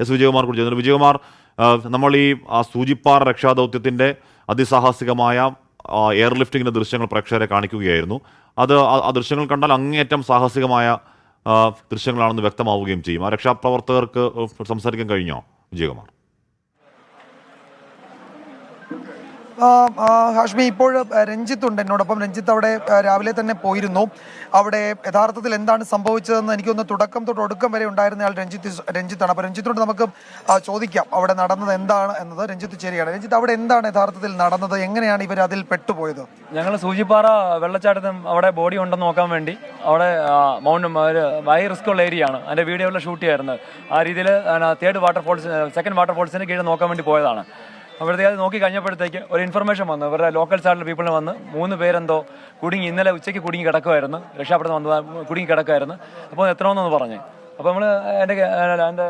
S Vijayakumar കുറിച്ച് ചെയ്യുന്നത് വിജയകുമാർ നമ്മൾ ഈ സൂചിപ്പാറ രക്ഷാദൗത്യത്തിന്റെ അതിസാഹസികമായ എയർ എയർലിഫ്റ്റിങ്ങിന്റെ ദൃശ്യങ്ങൾ പ്രേക്ഷകരെ കാണിക്കുകയായിരുന്നു. അത് ആ ദൃശ്യങ്ങൾ കണ്ടാൽ അങ്ങേയറ്റം സാഹസികമായ ദൃശ്യങ്ങളാണെന്ന് വ്യക്തമാവുകയും ചെയ്യും. ആ രക്ഷാപ്രവർത്തകർക്ക് സംസാരിക്കാൻ കഴിഞ്ഞോ വിജയകുമാർ ആ, ആ, ഹാഷ്മി ഇപ്പോൾ രഞ്ജിത്ത് ഉണ്ട് എന്നോടൊപ്പം. രഞ്ജിത്ത് അവിടെ രാവിലെ തന്നെ പോയിരുന്നു. അവിടെ യഥാർത്ഥത്തിൽ എന്താണ് സംഭവിച്ചതെന്ന് എനിക്കൊന്ന് തുടക്കം തൊട്ട് ഒടുക്കം വരെ ഉണ്ടായിരുന്നയാൾ രഞ്ജിത്ത് രഞ്ജിത്താണ്. അപ്പോൾ രഞ്ജിത്തോട് നമുക്ക് ചോദിക്കാം. അവിടെ നടന്നത് എന്താണ് എന്നത് രഞ്ജിത്ത് ശരിയാണ് രഞ്ജിത്ത് അവിടെ എന്താണ് യഥാർത്ഥത്തിൽ നടന്നത്? എങ്ങനെയാണ് ഇവർ അതിൽ പെട്ടുപോയത്? ഞങ്ങൾ സൂചിപ്പാറ വെള്ളച്ചാട്ടത്തിൽ അവിടെ ബോഡി ഉണ്ടെന്ന് നോക്കാൻ വേണ്ടി അവിടെ മൗണ്ട് ഒരു ഹൈ റിസ്ക് ഉള്ള ഏരിയ ആണ്. അതിന്റെ വീഡിയോയിൽ ഷൂട്ട് ചെയ്യാറുണ്ട്. ആ രീതിയിൽ തേർഡ് വാട്ടർഫോൾസ് സെക്കൻഡ് വാട്ടർഫോൾസിന് കീഴിൽ നോക്കാൻ വേണ്ടി പോയതാണ്. അവിടുത്തെ അത് നോക്കി കഴിഞ്ഞപ്പോഴത്തേക്ക് ഒരു ഇൻഫർമേഷൻ വന്നു. ഇവരുടെ ലോക്കൽ സൈഡിലെ പീപ്പിളിന് വന്ന് മൂന്ന് പേരെന്തോ കുടുങ്ങി ഇന്നലെ ഉച്ചയ്ക്ക് കുടുങ്ങി കിടക്കുമായിരുന്നു രക്ഷാപ്പെടുന്ന വന്ന് കുടുങ്ങി കിടക്കുമായിരുന്നു അപ്പോൾ എത്തണമെന്നൊന്ന് പറഞ്ഞു. അപ്പോൾ നമ്മൾ എന്റെ എന്റെ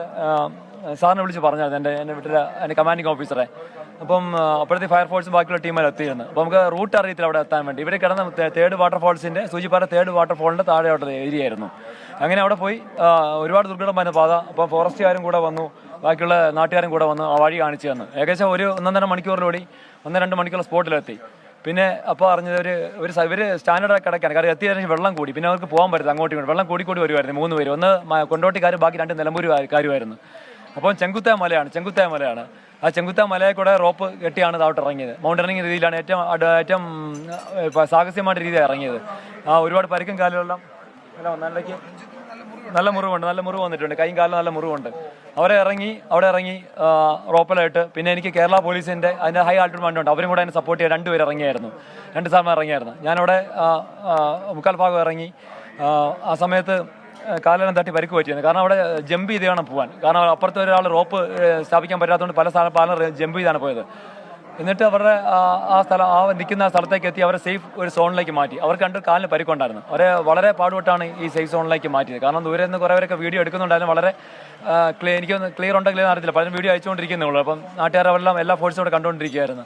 സാറിനെ വിളിച്ച് പറഞ്ഞായിരുന്നു എന്റെ എന്റെ വീട്ടിലെ എന്റെ കമാൻഡിങ് ഓഫീസറെ അപ്പം അപ്പോഴത്തെ ഫയർഫോഴ്സും ബാക്കിയുള്ള ടീമിൽ എത്തിയിരുന്നു. അപ്പോൾ നമുക്ക് റൂട്ട് അറിയത്തില്ല അവിടെ എത്താൻ വേണ്ടി. ഇവിടെ കിടന്ന തേർഡ് വാട്ടർഫോൾസിന്റെ സൂചിപ്പാറ തേർഡ് വാട്ടർഫോളിന്റെ താഴെയോട്ടുള്ള ഏരിയ ആയിരുന്നു. അങ്ങനെ അവിടെ പോയി ഒരുപാട് ദുർഘടമായ പാത. അപ്പം ഫോറസ്റ്റുകാരും കൂടെ വന്നു. ബാക്കിയുള്ള നാട്ടുകാരും കൂടെ വന്ന് ആ വഴി കാണിച്ചു തന്നു. ഏകദേശം ഒരു ഒന്നൊന്നര മണിക്കൂറിലൂടെ ഒന്ന് രണ്ട് മണിക്കൂർ സ്പോട്ടിലെത്തി. പിന്നെ അപ്പോൾ അറിഞ്ഞത് ഒരു ഒരു ഇവർ സ്റ്റാൻഡേർഡ് കിടക്കാണ്. കാരണം എത്തിയ ശേഷം വെള്ളം കൂടി. പിന്നെ അവർക്ക് പോകാൻ പറ്റില്ല അങ്ങോട്ടും വെള്ളം കൂടി കൂടി വരുമായിരുന്നു മൂന്ന് പേര്. ഒന്ന് കൊണ്ടോട്ടിക്കാരും ബാക്കി രണ്ട് നിലമ്പൂരുകാരുമായിരുന്നു. അപ്പം ചെങ്കുത്തായ മലയാണ് ചെങ്കുത്തായ മലയാണ്. ആ ചെങ്കുത്തായ മലയെ കൂടെ റോപ്പ് കെട്ടിയാണ് താഴോട്ട് ഇറങ്ങിയത്. മൗണ്ടനിങ് രീതിയിലാണ് ഏറ്റവും ഏറ്റവും സാഹസ്യമായിട്ട് രീതിയാണ് ഇറങ്ങിയത്. ആ ഒരുപാട് പരിക്കും കാലുകളെല്ലാം എല്ലാം നല്ലക്ക് നല്ല മുറിവുണ്ട് നല്ല മുറിവ് വന്നിട്ടുണ്ട്. കൈയും കാലിലും നല്ല മുറിവുണ്ട്. അവരെ ഇറങ്ങി അവിടെ ഇറങ്ങി റോപ്പലായിട്ട്. പിന്നെ എനിക്ക് കേരള പോലീസിന്റെ അതിന്റെ ഹൈ ആൾട്ടിഡ് മണ്ടുണ്ട് അവരും കൂടെ എന്നെ സപ്പോർട്ട് ചെയ്യാൻ രണ്ടുപേർ ഇറങ്ങിയായിരുന്നു. രണ്ട് സാറിന് ഇറങ്ങിയായിരുന്നു. ഞാനവിടെ മുക്കാൽ ഭാഗം ഇറങ്ങി ആ, സമയത്ത് കാലെല്ലാം തട്ടി പരിക്ക് പറ്റിയിരുന്നു. കാരണം അവിടെ ജമ്പ് ചെയ്ത് വേണം പോകാൻ കാരണം അപ്പുറത്തെ ഒരാൾ റോപ്പ് സ്ഥാപിക്കാൻ പറ്റാത്തതുകൊണ്ട് പല സ്ഥലം പല ജമ്പ് ചെയ്താണ് പോയത്. എന്നിട്ട് അവരുടെ ആ- സ്ഥലം ആ നിൽക്കുന്ന സ്ഥലത്തേക്ക് എത്തി അവരെ സേഫ് ഒരു സോണിലേക്ക് മാറ്റി. അവർക്ക് രണ്ട് കാലിന് പരിക്കുണ്ടായിരുന്നു. അവരെ വളരെ പാടുപെട്ടാണ് ഈ സേഫ് സോണിലേക്ക് മാറ്റിയത്. കാരണം ദൂരെ നിന്ന് കുറേ പേരൊക്കെ വീഡിയോ എടുക്കുന്നുണ്ടായിരുന്നു. വളരെ ക്ലിയർ എനിക്കൊന്ന് ക്ലിയർ ഉണ്ടെങ്കിലും അറിയത്തില്ല. പലരും വീഡിയോ അയച്ചുകൊണ്ടിരിക്കുന്നേ ഉള്ളൂ. അപ്പം നാട്ടുകാരെല്ലാം എല്ലാ ഫോഴ്സും കൂടെ കണ്ടുകൊണ്ടിരിക്കുകയായിരുന്നു.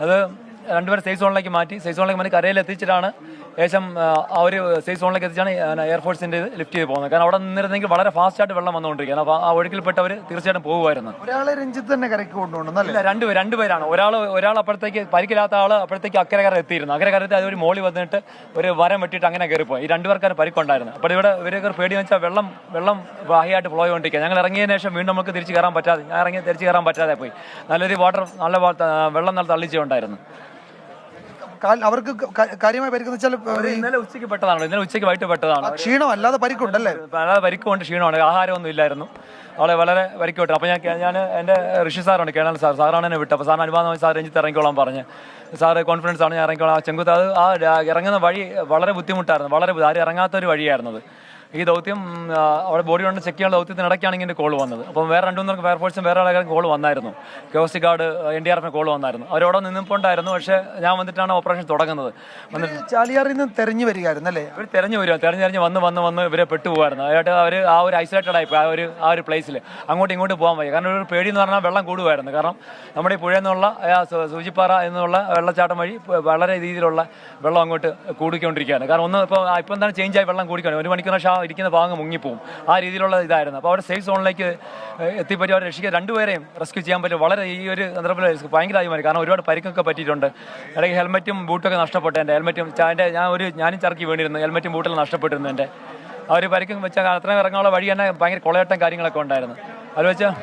അത് രണ്ടുപേരെ സേഫ് സോണിലേക്ക് മാറ്റി സേഫ് സോണിലേക്ക് മാറ്റി കരയിൽ എത്തിച്ചിട്ടാണ് ഏകദേശം ആ, ഒരു സേഫ് സോണിലേക്ക് എത്തിച്ചാണ് എയർഫോഴ്സിന്റെ ലിഫ്റ്റ് ചെയ്ത് പോകുന്നത്. കാരണം അവിടെ നിന്നിരുന്നെങ്കിൽ വളരെ ഫാസ്റ്റ് ആയിട്ട് വെള്ളം വന്നുകൊണ്ടിരിക്കുകയാണ്. അപ്പോൾ ആ ഒഴുക്കിൽപ്പെട്ടവർ തീർച്ചയായിട്ടും പോകുമായിരുന്നു. ഒരാളെ രഞ്ജിത്ത് തന്നെ കരയ്ക്ക് കൊണ്ടുപോകണം രണ്ടുപേർ രണ്ടുപേരാണ് ഒരാൾ ഒരാൾ അപ്പോഴത്തേക്ക് പരിക്കില്ലാത്ത ആൾ അപ്പോഴത്തേക്ക് അക്കരെ കര എത്തിയിരുന്നു. അക്കരെ കരത്ത് അത് ഒരു മോളി വന്നിട്ട് ഒരു വരം വെട്ടിയിട്ട് അങ്ങനെ കയറിപ്പോയി. ഈ രണ്ടുപേർക്കാർ പരിക്കുണ്ടായിരുന്നു അപ്പോൾ ഇവിടെ ഇവരൊക്കെ പേടി വെച്ചാൽ വെള്ളം വെള്ളം വാഹിയായിട്ട് ഫ്ലോ ചെയ്തുകൊണ്ടിരിക്കുക ഞങ്ങൾ ഇറങ്ങിയതിന് ശേഷം വീണ്ടും നമുക്ക് തിരിച്ച് കയറാൻ പറ്റാതെ ഞാൻ ഇറങ്ങി തിരിച്ച് കയറാൻ പറ്റാതെ പോയി. നല്ലൊരു വാട്ടർ നല്ല വെള്ളം നല്ല തള്ളിച്ചുണ്ടായിരുന്നു അവർക്ക് കാര്യമായി പരിക്കുന്ന വെച്ചാൽ ഇന്നലെ ഉച്ചയ്ക്ക് പെട്ടതാണല്ലോ. ഇന്നലെ ഉച്ചയ്ക്ക് വൈകിട്ട് പെട്ടതാണ്. ക്ഷീണം അല്ലാതെ പരിക്കുണ്ടല്ലേ? അല്ലാതെ പരിക്കുകൊണ്ട് ക്ഷീണമാണ് ആഹാരമൊന്നും ഇല്ലായിരുന്നു. അവളെ വളരെ വരയ്ക്കോട്ടെ അപ്പോൾ ഞാൻ ഞാൻ എന്റെ ഋഷി സാറുണ്ട് കേണൽ സാർ. സാറാണ് എന്നെ വിട്ടത്. അപ്പോൾ സാറിന് അനുവാദമായി സാർ രഞ്ജിത്ത് ഇറങ്ങിക്കോളാൻ പറഞ്ഞ്. സാറ് കോൺഫിഡൻസ് ആണ് ഞാൻ ഇറങ്ങിക്കോളാം. ചെങ്കുത്ത് അത് ആ ഇറങ്ങുന്ന വഴി വളരെ ബുദ്ധിമുട്ടായിരുന്നു. വളരെ ആരും ഇറങ്ങാത്തൊരു വഴിയായിരുന്നത്. ഈ ദൗത്യം അവിടെ ബോഡി കൊണ്ട് ചെക്ക് ചെയ്യാനുള്ള ദൗത്യത്തിനിടയ്ക്കാണ് ഇങ്ങനെ കോൾ വന്നത്. അപ്പം വേറെ രണ്ടു മൂന്ന് ഫയർഫോഴ്സും വേറെ ആൾക്കാരും കോൾ വന്നായിരുന്നു. Coast guard N D R എഫിന് കോൾ വന്നായിരുന്നു. അവരവിടെ നിന്നിപ്പോണ്ടായിരുന്നു പക്ഷേ ഞാൻ വന്നിട്ടാണ് ഓപ്പറേഷൻ തുടങ്ങുന്നത്. വന്നിട്ട് ചാലിയാറിൽ നിന്ന് തെരഞ്ഞു വരികയായിരുന്നു അല്ലേ? ഇവർ തെരഞ്ഞു വരിക തെരഞ്ഞു തെരഞ്ഞ് വന്ന് വന്ന് വന്ന് ഇവരെ പെട്ടുപോകായിരുന്നു അതായിട്ട് അവർ ആ ഒരു ഐസൊലേറ്റഡ് ആയിപ്പോയി ആ ഒരു ആ ഒരു പ്ലേസിൽ അങ്ങോട്ടും ഇങ്ങോട്ടും പോകാൻ വയ്യ. കാരണം ഒരു പേടി എന്ന് പറഞ്ഞാൽ വെള്ളം കൂടുമായിരുന്നു. കാരണം നമ്മുടെ ഈ പുഴയിൽ നിന്നുള്ള സൂചിപ്പാറ എന്നുള്ള വെള്ളച്ചാട്ടം വഴി വളരെ രീതിയിലുള്ള വെള്ളം അങ്ങോട്ട് കൂടിക്കൊണ്ടിരിക്കുകയാണ്. കാരണം ഒന്ന് ഇപ്പോൾ ഇപ്പം എന്താണ് ചേഞ്ച് ആയി വെള്ളം കൂടിക്കാണ് ഒരു മണിക്കൂർ ആ ഇരിക്കുന്ന ഭാഗം മുങ്ങിപ്പോവും. ആ രീതിയിലുള്ള ഇതായിരുന്നു. അപ്പോൾ അവർ സേഫ് സോണിലേക്ക് എത്തിപ്പറ്റി അവരെ രക്ഷിക്കാൻ രണ്ടുപേരെയും റെസ്ക്യൂ ചെയ്യാൻ പറ്റും വളരെ ഈ ഒരു സന്ദർഭത്തിൽ ഭയങ്കര മാറി കാരണം ഒരുപാട് പരിക്കൊക്കെ പറ്റിയിട്ടുണ്ട്. ഇടയ്ക്ക് ഹെൽമറ്റും ബൂട്ടൊക്കെ നഷ്ടപ്പെട്ടു എന്റെ. ഹെൽമറ്റും എന്റെ ഞാൻ ഒരു ഞാനും ചർക്കി വീണിരുന്നു. ഹെൽമറ്റും ബൂട്ടിൽ നഷ്ടപ്പെട്ടിരുന്നു എന്റെ. അവർ പരിക്കും വെച്ചാൽ അത്രയും ഇറങ്ങാനുള്ള വഴി തന്നെ ഭയങ്കര കൊളയട്ടം കാര്യങ്ങളൊക്കെ ഉണ്ടായിരുന്നു. അത് വെച്ചാൽ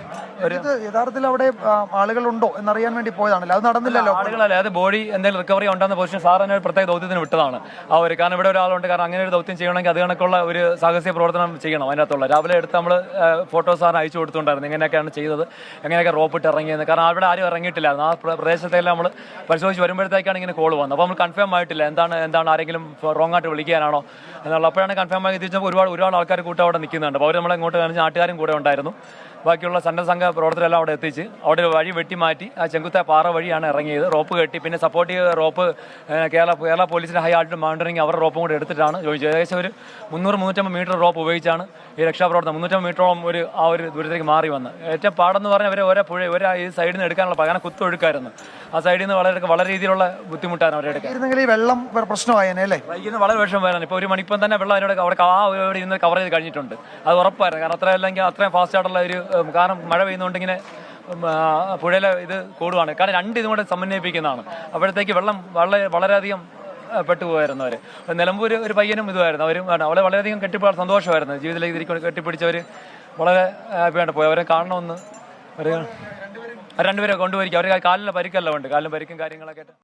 ഇത് യഥാർത്ഥത്തിൽ അവിടെ ആളുകളുണ്ടോ എന്നറിയാൻ വേണ്ടി പോയതാണല്ലോ? അത് നടന്നില്ലല്ലോ ആളുകളല്ല. അത് ബോഡി എന്തെങ്കിലും റിക്കവറി ഉണ്ടെന്ന പൊസിഷൻ സാർ തന്നെ ഒരു പ്രത്യേക ദൗത്യത്തിന് വിട്ടതാണ്. ആ ഒരു കാരണം ഇവിടെ ഒരാളുണ്ട്. കാരണം അങ്ങനെ ഒരു ദൗത്യം ചെയ്യണമെങ്കിൽ അത് കണക്കുള്ള ഒരു സാഹസിക പ്രവർത്തനം ചെയ്യണം അതിനകത്തുള്ള. രാവിലെ എടുത്ത് നമ്മൾ ഫോട്ടോ സാറിന് അയച്ചു കൊടുത്തുണ്ടായിരുന്നു ഇങ്ങനെയൊക്കെയാണ് ചെയ്തത്. എങ്ങനെയൊക്കെ റോപ്പിട്ട് ഇറങ്ങിയത് കാരണം അവിടെ ആരും ഇറങ്ങിയിട്ടില്ലായിരുന്നു. ആ പ്ര- പ്രദേശത്തെല്ലാം നമ്മൾ പരിശോധിച്ച് വരുമ്പോഴത്തേക്കാണ് ഇങ്ങനെ കോൾ വന്നത്. അപ്പോൾ നമ്മൾ കൺഫേം ആയിട്ടില്ല. എന്താണ് എന്താണ് ആരെങ്കിലും റോങ് ആയിട്ട് വിളിക്കാനാണോ എന്നുള്ള അപ്പോഴാണ് കൺഫേം ആയി തിരിച്ചപ്പോൾ ഒരുപാട് ഒരുപാട് ആൾക്കാർ കൂട്ടം അവിടെ നിൽക്കുന്നുണ്ട്. അപ്പോൾ അവർ നമ്മളെ ഇങ്ങോട്ട് കാണിച്ച് നാട്ടുകാരും കൂടെ ഉണ്ടായിരുന്നു. ബാക്കിയുള്ള സന്നദ്ധ സംഘ പ്രവർത്തകരെല്ലാം അവിടെ എത്തിച്ച് അവിടെ ഒരു വഴി വെട്ടി മാറ്റി ആ ചെങ്കുത്ത പാറ വഴിയാണ് ഇറങ്ങിയത്. റോപ്പ് കെട്ടി. പിന്നെ സപ്പോർട്ട് ചെയ്ത റോപ്പ് കേരള കേരള പോലീസിന്റെ ഹൈ ആൾട്ട് മൗണ്ടറിങ് അവരുടെ റോപ്പും കൂടെ എടുത്തിട്ടാണ് ചോദിച്ചത്. ഏകദേശം ഒരു മുന്നൂറ് മുന്നൂറ്റമ്പത് മീറ്റർ റോപ്പ് ഉപയോഗിച്ചാണ് ഈ രക്ഷാപ്രവർത്തനം മുന്നൂറ്റമ്പത് മീറ്ററോളം ഒരു ആ ഒരു ദൂരത്തേക്ക് മാറി വന്ന് ഏറ്റവും പാടെന്ന് പറഞ്ഞാൽ അവരെ ഒരേ പുഴ ഒരേ ഈ സൈഡിൽ നിന്ന് എടുക്കാനുള്ള കാരണം കുത്തൊഴുക്കായിരുന്നു ആ സൈഡിൽ നിന്ന് വളരെ വളരെ രീതിയിലുള്ള ബുദ്ധിമുട്ടാണ് അവരെ എടുക്കാൻ. ഈ വെള്ളം പ്ര- പ്രശ്നമായേനെ അല്ലേ? വൈകുന്നത് വളരെ വിഷം വരാൻ. ഇപ്പോൾ ഒരു മണിപ്പം തന്നെ വെള്ളം അതിനോട് അവിടെ ആ ഒരു ഇന്ന് കവർ ചെയ്ത് കഴിഞ്ഞിട്ടുണ്ട്. അത് ഉറപ്പായിരുന്നു. കാരണം അത്ര അല്ലെങ്കിൽ അത്രയും ഫാസ്റ്റ് ആയിട്ടുള്ള ഒരു കാരണം മഴ പെയ്യുന്നതുകൊണ്ട് ഇങ്ങനെ പുഴയിലെ ഇത് കൂടുവാണ്. കാരണം രണ്ട് ഇതും കൂടെ സമന്വയിപ്പിക്കുന്നതാണ്. അപ്പോഴത്തേക്ക് വെള്ളം വളരെ വളരെയധികം പെട്ടു പെട്ടുപോയായിരുന്നു അവർ നിലമ്പൂർ ഒരു പയ്യനും ഇതുമായിരുന്നു. അവരും. അവളെ വളരെയധികം കെട്ടിപ്പിടാൻ സന്തോഷമായിരുന്നു. ജീവിതത്തിലേക്ക് തിരികെ കെട്ടിപ്പിടിച്ചവർ വളരെ ഹാപ്പിയായിട്ട് പോയി. അവരെ കാണണമെന്ന് അവർ രണ്ടുപേരെ കൊണ്ടുപോയിരിക്കും. അവരുടെ കാലിലെ പരിക്കല്ല ഉണ്ട് കാലിലും പരിക്കും കാര്യങ്ങളൊക്കെ ആയിട്ട്.